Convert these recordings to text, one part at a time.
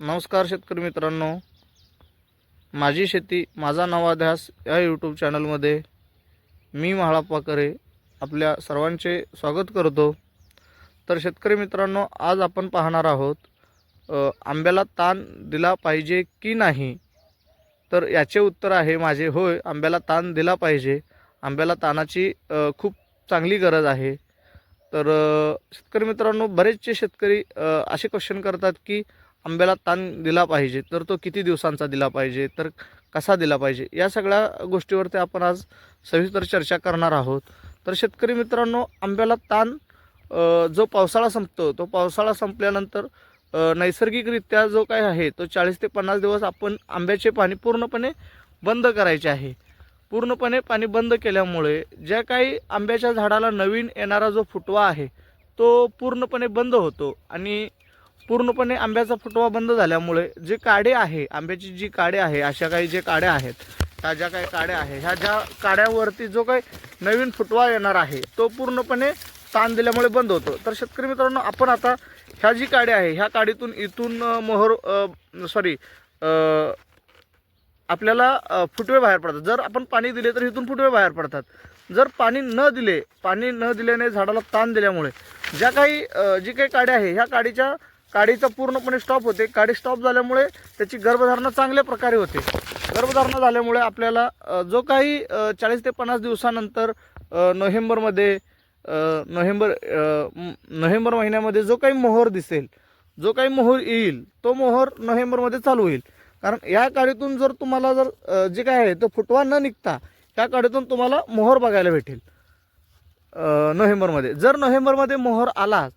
नमस्कार शेतकरी मित्रांनो. माझी शेती माझा नवाध्यास या यूट्यूब चॅनलमध्ये मी म्हाळाप्पा करे आपल्या सर्वांचे स्वागत करतो. तर शेतकरी मित्रांनो आज आपण पाहणार आहोत आंब्याला ताण दिला पाहिजे की नाही? तर याचे उत्तर आहे माझे होय आंब्याला ताण दिला पाहिजे. आंब्याला ताणाची खूप चांगली गरज आहे. तर शेतकरी मित्रांनो बरेचसे शेतकरी असे क्वेश्चन करतात की आंब्याला ताण दिला पाहिजे तर तो किती दिवसांचा दिला पाहिजे तर कसा दिला पाहिजे या सगळ्या गोष्टीवरती आपण आज सविस्तर चर्चा करणार आहोत. तर शेतकरी मित्रांनो आंब्याला ताण जो पावसाळा संपतो तो पावसाळा संपल्यानंतर नैसर्गिकरित्या जो काय आहे तो चाळीस ते पन्नास दिवस आपण आंब्याचे पाणी पूर्णपणे बंद करायचे आहे. पूर्णपणे पाणी बंद केल्यामुळे ज्या काही आंब्याच्या झाडाला नवीन येणारा जो फुटवा आहे तो पूर्णपणे बंद होतो आणि पूर्णपणे आंब्याचा फुटवा बंद झाल्यामुळे जे काडे आहे आंब्याची जी काडे आहे अशा काही जे काड्या आहेत ह्या ज्या काही काड्या आहे ह्या ज्या काड्यावरती जो काही नवीन फुटवा येणार आहे तो पूर्णपणे ताण दिल्यामुळे बंद होतो. तर शेतकरी मित्रांनो आपण आता ह्या जी काड्या आहे ह्या काडीतून इथून मोहर सॉरी आपल्याला फुटवे बाहेर पडतात. जर आपण पाणी दिले तर इथून फुटवे बाहेर पडतात. जर पाणी न दिले पाणी न दिल्याने झाडाला ताण दिल्यामुळे ज्या काही जी काही काड्या आहे ह्या काडीच्या काडीचा पूर्णपणे स्टॉप होते. काडी स्टॉप झाल्यामुळे त्याची गर्भधारणा चांगल्या प्रकारे होते. गर्भधारणा झाल्यामुळे आपल्याला जो काही चाळीस ते पन्नास दिवसानंतर नोव्हेंबरमध्ये नोव्हेंबर नोव्हेंबर महिन्यामध्ये जो काही मोहर दिसेल जो काही मोहर येईल तो मोहर नोव्हेंबरमध्ये चालू होईल. कारण या काडीतून जर तुम्हाला जर जे काय आहे तो फुटवा न निघता त्या काडीतून तुम्हाला मोहर बघायला भेटेल. नोव्हेंबरमध्ये. जर नोव्हेंबरमध्ये मोहर आला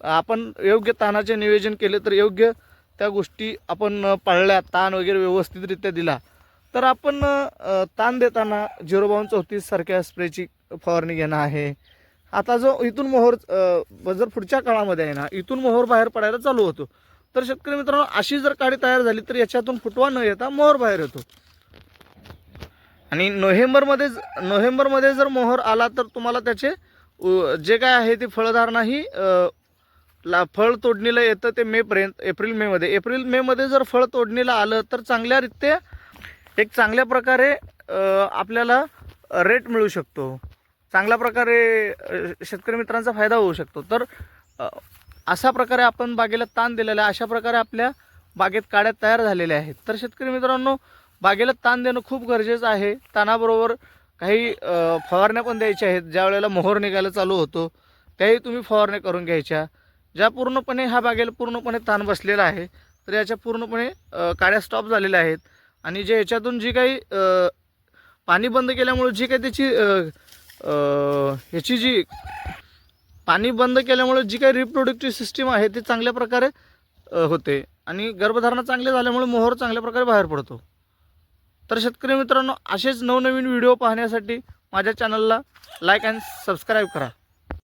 आपण योग्य ताणाचे नियोजन केले तर योग्य त्या गोष्टी आपण पाळल्या ताण वगैरे व्यवस्थितरित्या दिला. तर आपण ताण देताना झिरो बावन चौतीससारख्या स्प्रेची फवारणी घेणं आहे. आता जो इथून मोहर जर पुढच्या काळामध्ये आहे ना इथून मोहर बाहेर पडायला चालू होतो. तर शेतकरी मित्रांनो अशी जर काडी तयार झाली तर याच्यातून फुटवा न येता मोहर बाहेर येतो. आणि नोव्हेंबरमध्ये नोव्हेंबरमध्ये जर मोहर आला तर तुम्हाला त्याचे जे काय आहे ते फळधारणा ही ला फळ तोडणीला येतं ते मेपर्यंत एप्रिल मेमध्ये एप्रिल मेमध्ये जर फळ तोडणीला आलं तर चांगल्यारीत्या एक चांगल्या प्रकारे आपल्याला रेट मिळू शकतो. चांगल्या प्रकारे शेतकरी मित्रांचा फायदा होऊ शकतो. तर अशा प्रकारे आपण बागेला ताण दिलेला आहे. अशा प्रकारे आपल्या बागेत काड्या तयार झालेल्या आहेत. तर शेतकरी मित्रांनो बागेला ताण देणं खूप गरजेचं आहे. ताणाबरोबर काही फवारण्या पण द्यायच्या आहेत. ज्या वेळेला मोहर निघायला चालू होतो त्याही तुम्ही फवारण्या करून घ्यायच्या. ज्या पूर्णपणे ह्या बागेला पूर्णपणे ताण बसलेला आहे तर याच्या पूर्णपणे काड्या स्टॉप झालेल्या आहेत. आणि जे याच्यातून जी काही पाणी बंद केल्यामुळे जी काही त्याची ह्याची जी पाणी बंद केल्यामुळे जी काही रिप्रोडक्टिव्ह सिस्टीम आहे ती चांगल्या प्रकारे होते. आणि गर्भधारणा चांगली झाल्यामुळे मोहर चांगल्या प्रकारे बाहेर पडतो. तर शेतकरी मित्रांनो असेच नवनवीन व्हिडिओ पाहण्यासाठी माझ्या चॅनलला लाईक अँड सबस्क्राईब करा.